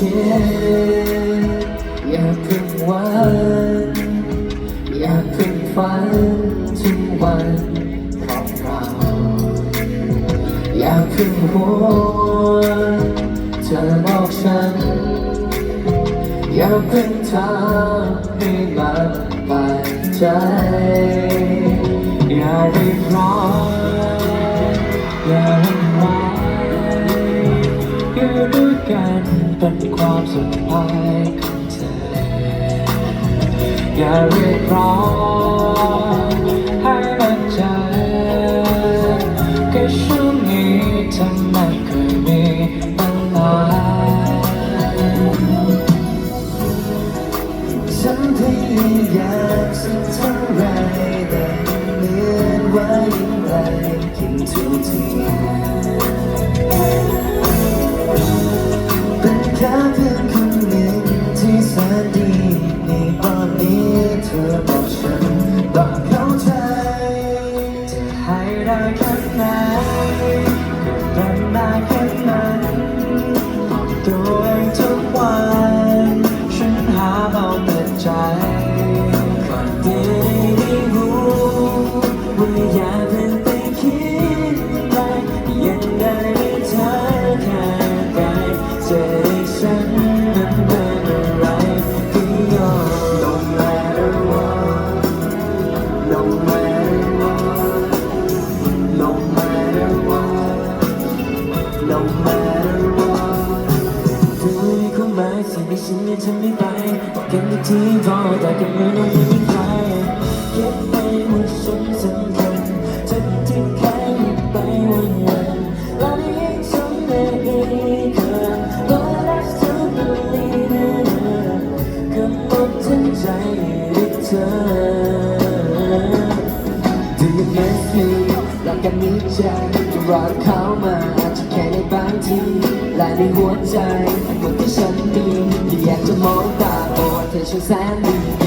อยากขึ้นวันอยากขึ้นฝันทุกวันของเราอยากขึ้นหัวเธอบอกฉัน อยากเป็นทางให้มันบานใจอย่ารีบร้อนอย่าหวั่นไหวอยู่ด้วยกัน เป็นความสุขภายของเธอ อย่าเรียกร้องให้มันใจแค่ช่วงนี้เธอไมเคยมีอะไรฉันพยายามสักเท่าไรแต่เหมือนว่ายังไงกินทุกที แค่ไหนก็เป็นได้แค่นั้นบอกตัวเองทุกวัน ฉันหาเอาแต่ใจ No matter what เธอมีความหมายสิ่งที่ฉันยังทำไม่ไปบอกกันอีกทีพอแต่กันไม่ต้องไม่มีใครเก็บไปว่าฉันสำคัญเธอที่แค่หยิบไปวันวันแล้วได้ยังทำได้อีกครั้ง But I still believe in her ก็หมดทั้งใจอยู่ที่เธอ Do you miss me รักกัน นี้รอเขามาอาจจะแค่ในบางทีและในหัวใจเหมือนที่ฉันมีที่อยากจะมองตาโอ้เธอช่างแสนดี